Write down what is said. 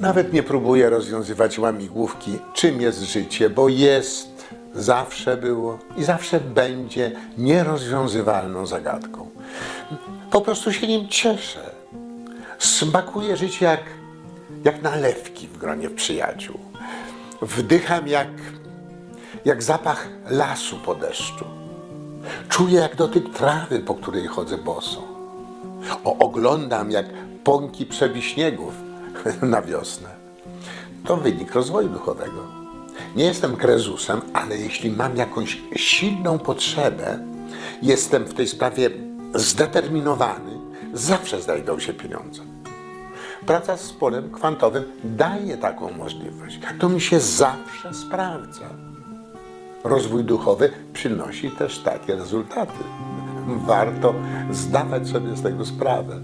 Nawet nie próbuję rozwiązywać łamigłówki, czym jest życie, bo jest, zawsze było i zawsze będzie nierozwiązywalną zagadką. Po prostu się nim cieszę. Smakuje życie jak, jak nalewki w gronie przyjaciół. Wdycham jak, jak zapach lasu po deszczu. Czuję jak dotyk trawy, po której chodzę boso. O, oglądam jak pąki przebiśniegów na wiosnę. To wynik rozwoju duchowego. Nie jestem krezusem, ale jeśli mam jakąś silną potrzebę, jestem w tej sprawie zdeterminowany, zawsze znajdą się pieniądze. Praca z polem kwantowym daje taką możliwość. To mi się zawsze sprawdza. Rozwój duchowy przynosi też takie rezultaty. Warto zdawać sobie z tego sprawę.